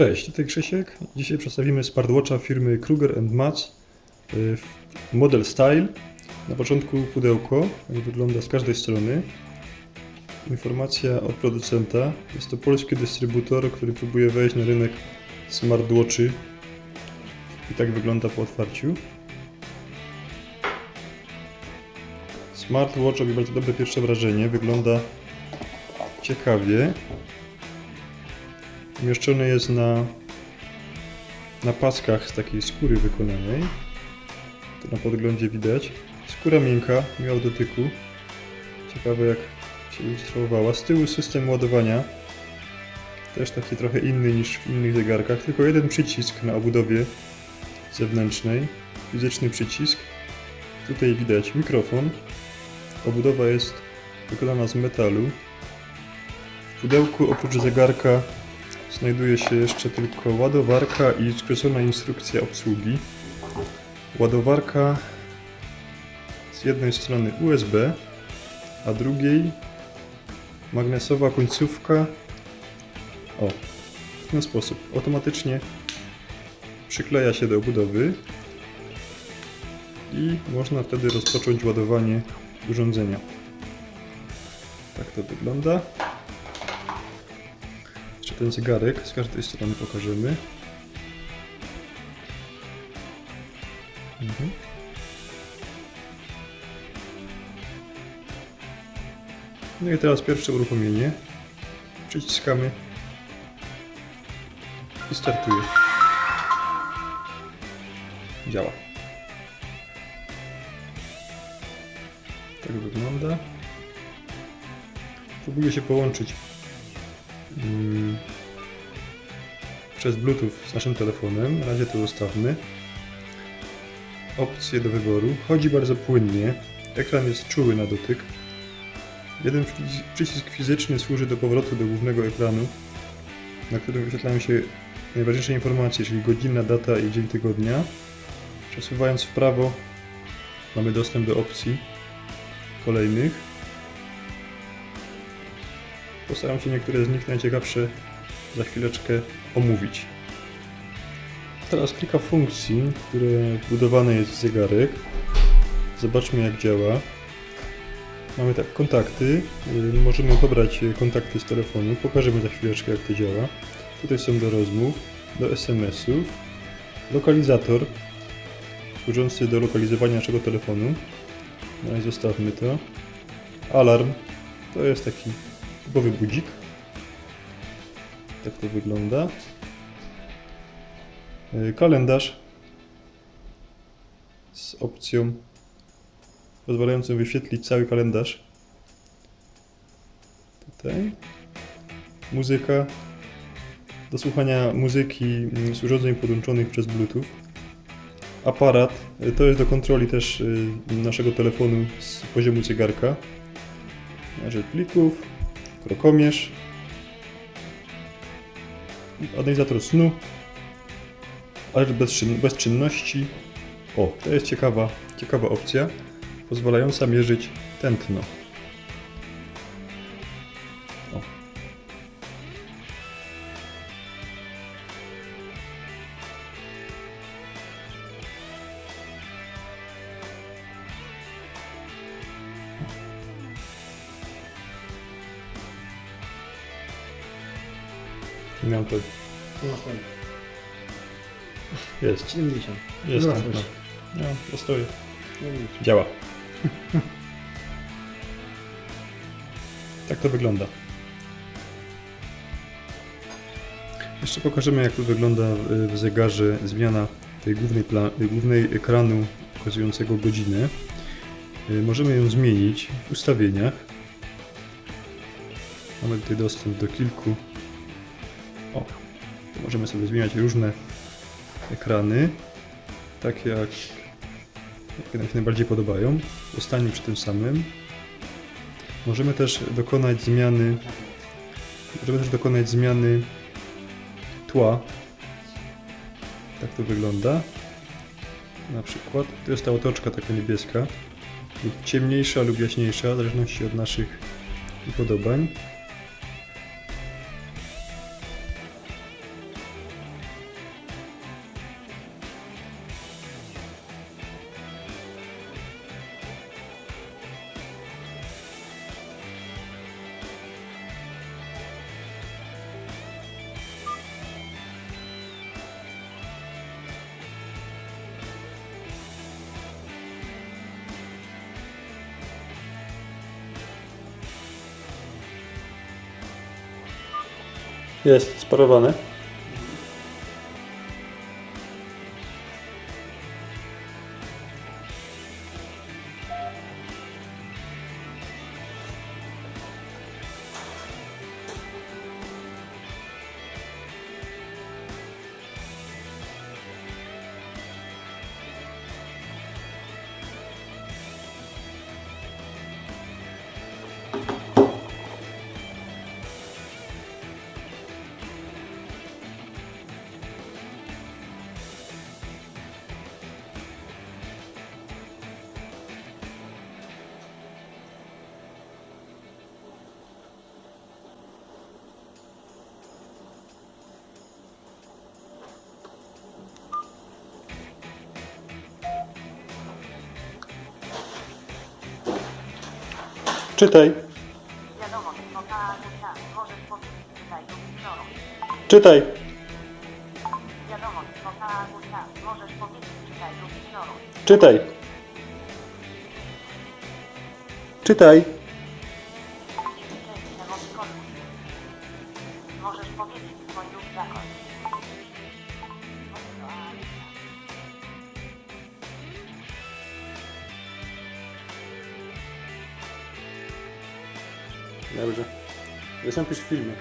Cześć, tutaj Krzysiek. Dzisiaj przedstawimy smartwatcha firmy Kruger Matz y, model Style. Na początku pudełko, jak wygląda z każdej strony. Informacja od producenta. Jest to polski dystrybutor, który próbuje wejść na rynek smartwatchy. I tak wygląda po otwarciu. Smartwatch robi bardzo dobre pierwsze wrażenie. Wygląda ciekawie. Umieszczony jest na, na paskach z takiej skóry wykonanej. To na podglądzie widać. Skóra miękka, miała dotyku. Ciekawe jak się ilustrowała. Z tyłu system ładowania. Też taki trochę inny niż w innych zegarkach. Tylko jeden przycisk na obudowie zewnętrznej. Fizyczny przycisk. Tutaj widać mikrofon. Obudowa jest wykonana z metalu. W pudełku oprócz zegarka znajduje się jeszcze tylko ładowarka i skreślona instrukcja obsługi. Ładowarka z jednej strony USB, a drugiej magnesowa końcówka. O, w ten sposób. Automatycznie przykleja się do obudowy i można wtedy rozpocząć ładowanie urządzenia. Tak to wygląda. Ten zegarek z każdej strony pokażemy. Mhm. No i teraz pierwsze uruchomienie. Przyciskamy i startuje. Działa. Tak wygląda. Próbuję się połączyć mm, przez Bluetooth z naszym telefonem. Na razie to zostawmy. Opcje do wyboru. Chodzi bardzo płynnie. Ekran jest czuły na dotyk. Jeden przycis- przycisk fizyczny służy do powrotu do głównego ekranu, na którym wyświetlają się najważniejsze informacje, czyli godzina, data i dzień tygodnia. Przesuwając w prawo mamy dostęp do opcji kolejnych. Postaram się niektóre z nich najciekawsze za chwileczkę omówić. Teraz kilka funkcji, które wbudowane jest w zegarek. Zobaczmy jak działa. Mamy tak, kontakty. Y, Możemy pobrać kontakty z telefonu. Pokażemy za chwileczkę jak to działa. Tutaj są do rozmów, do SMS-ów. Lokalizator, służący do lokalizowania naszego telefonu. No i zostawmy to. Alarm, to jest taki typowy budzik. Tak to wygląda. Y, Kalendarz z opcją pozwalającą wyświetlić cały kalendarz. Tutaj. Muzyka. Do słuchania muzyki mm, z urządzeń podłączonych przez Bluetooth. Aparat. Y, To jest do kontroli też y, naszego telefonu z poziomu zegarka. Mierzyć plików. Krokomierz. Analizator snu. Alerт bezczyn- bezczynności. O, to jest ciekawa, ciekawa opcja, pozwalająca mierzyć tętno. Miał to. Jest, 70. jest Wracać. tętno. No, stoi. No nic. Działa. tak to wygląda. Jeszcze pokażemy jak to wygląda y, w zegarze zmiana tej głównej, y, głównej ekranu pokazującego godzinę. Y, Możemy ją zmienić w ustawieniach. Mamy tutaj dostęp do kilku. O, tu możemy sobie zmieniać różne ekrany. Tak jak jakie nam się najbardziej podobają. Zostanie przy tym samym. Możemy też dokonać zmiany. Możemy też dokonać zmiany tła. Tak to wygląda. Na przykład. To jest ta otoczka taka niebieska. Lub ciemniejsza lub jaśniejsza, w zależności od naszych upodobań. Jest sparowany. Czytaj. Czytaj. Czytaj. Czytaj. Dobrze. Zresztą pisz filmy.